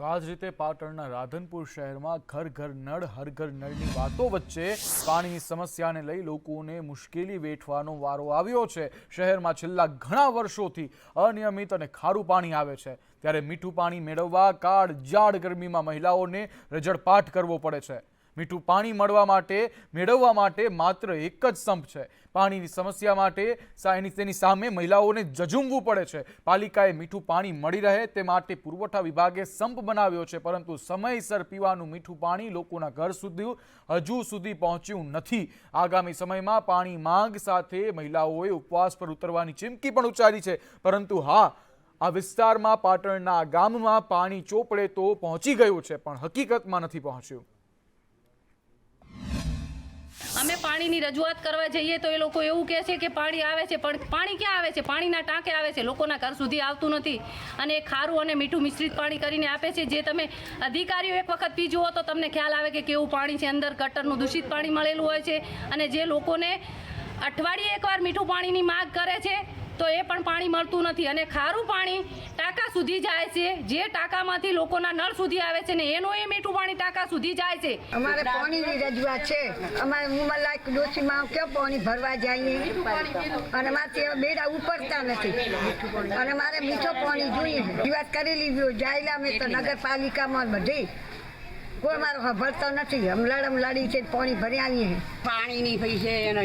તો આ જ રીતે પાટણના રાધનપુર શહેરમાં ઘર ઘર નળ, હર ઘર નળની વાતો વચ્ચે પાણીની સમસ્યાને લઈ લોકોને મુશ્કેલી વેઠવાનો વારો આવ્યો છે. શહેરમાં છેલ્લા ઘણા વર્ષોથી અનિયમિત અને ખારું પાણી આવે છે. ત્યારે મીઠું પાણી મેળવવા કાળ જાડ ગરમીમાં મહિલાઓને રજળપાટ કરવો પડે છે. મીઠું પાણી મળવા માટે, મેળવવા માટે માત્ર એક જ સંપ છે. પાણીની સમસ્યા માટે તેની સામે મહિલાઓને જજુમવું પડે છે. પાલિકાએ મીઠું પાણી મળી રહે તે માટે પુરવઠા વિભાગે સંપ બનાવ્યો છે, પરંતુ સમયસર પીવાનું મીઠું પાણી લોકોના ઘર સુધી, હજુ સુધી પહોંચ્યું નથી. આગામી સમયમાં પાણી માંગ સાથે મહિલાઓએ ઉપવાસ પર ઉતરવાની ચીમકી પણ ઉચ્ચારી છે. પરંતુ હા, આ વિસ્તારમાં પાટણના ગામમાં પાણી ચોપડે તો પહોંચી ગયું છે, પણ હકીકતમાં નથી પહોંચ્યું. અમે પાણીની રજૂઆત કરવા જઈએ તો એ લોકો એવું કહે છે કે પાણી આવે છે, પણ પાણી ક્યાં આવે છે? પાણીના ટાંકે આવે છે. લોકોના ઘર સુધી આવતું નથી. અને એ ખારું અને મીઠું મિશ્રિત પાણી કરીને આપે છે. જે તમે અધિકારીઓ એક વખત પી જુઓ તો તમને ખ્યાલ આવે કે કેવું પાણી છે. અંદર ગટરનું દૂષિત પાણી મળેલું હોય છે. અને જે લોકોને અઠવાડિયે એકવાર મીઠું પાણીની માગ કરે છે તો એ પણ પાણી મળતું નથી અને ખારું પાણી ટાંકા સુધી જાય છે. જે ટાંકામાંથી લોકોના નળ સુધી આવે છે ને એનું એ મીઠું પાણી ટાંકા સુધી જાય છે. અમારે પાણીની રજૂઆત છે. અમારે ઉમરલાયક ડોશીમાં કયો પાણી ભરવા જઈએ? અને મારે બેડા ઉપરતા નથી. અને મારે મીઠો પાણી જોઈએ. કરી લીધો જાયલા મેં તો નગરપાલિકામાં બધી. કોઈ મારો ભરતો નથી. હમલાડ અમલાડી છે પાણી ભરી આવીએ પાણીની ભાઈ છે એનો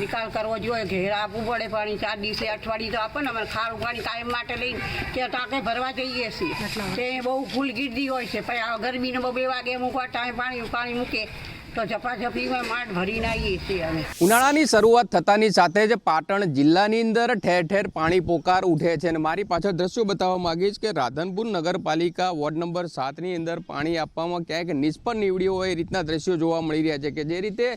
નિકાલ કરવો જોઈએ. ઘેર આપવું પડે પાણી ચાર દિવસે અઠવાડિયે તો આપે ને અમે ખારું પાણી કાયમ માટે લઈને ત્યાં ટાંકે ભરવા જઈએ છીએ. તે બહુ ફૂલ ગીરદી હોય છે. પછી આ ગરમીનો બે વાગે મૂકવા ટાઈમ પાણી પાણી મૂકે. ઉનાળાની શરૂઆત થતાની સાથે જ પાટણ જિલ્લાની અંદર ઠેર ઠેર પાણી પોકાર ઉઠે છે અને મારી પાછળ દ્રશ્યો બતાવવા માંગીશ કે રાધનપુર નગરપાલિકા વોર્ડ નંબર સાતની અંદર પાણી આપવામાં ક્યાંક નિષ્ફળ નીવડ્યું હોય એ રીતના દ્રશ્યો જોવા મળી રહ્યા છે કે જે રીતે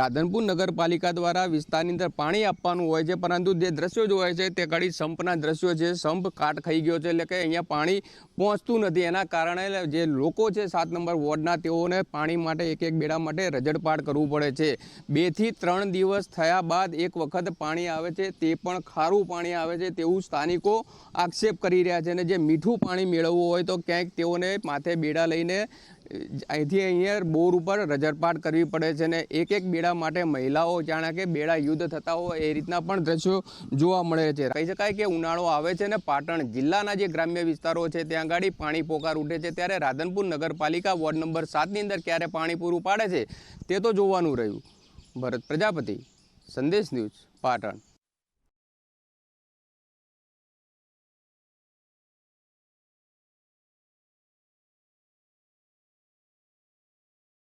રાધનપુર નગરપાલિકા દ્વારા વિસ્તારની અંદર પાણી આપવાનું હોય છે, પરંતુ જે દ્રશ્યો જોવાય છે તે ઘડી સંપના દ્રશ્યો છે. સંપ કાટ ખાઈ ગયો છે એટલે કે અહીંયા પાણી પહોંચતું નથી. એના કારણે જે લોકો છે સાત નંબર વોર્ડના, તેઓને પાણી માટે એક એક બેડા માટે રજડપાટ કરવું પડે છે. બેથી ત્રણ દિવસ થયા બાદ એક વખત પાણી આવે છે, તે પણ ખારું પાણી આવે છે તેવું સ્થાનિકો આક્ષેપ કરી રહ્યા છે. અને જે મીઠું પાણી મેળવવું હોય તો ક્યાંક તેઓને માથે બેડા લઈને અહીંથી અહીંયા બોર ઉપર રજરપાટ કરવી પડે છે ને એક એક બેડા માટે મહિલાઓ જાણે કે બેડા યુદ્ધ થતા હોય એ રીતના પણ દ્રશ્યો જોવા મળે છે. કહી શકાય કે ઉનાળો આવે છે ને પાટણ જિલ્લાના જે ગ્રામ્ય વિસ્તારો છે ત્યાં આગળ પાણી પોકાર ઉઠે છે ત્યારે રાધનપુર નગરપાલિકા વોર્ડ નંબર સાતની અંદર ક્યારે પાણી પૂરું પાડે છે તે તો જોવાનું રહ્યું. ભરત પ્રજાપતિ, સંદેશ ન્યૂઝ પાટણ.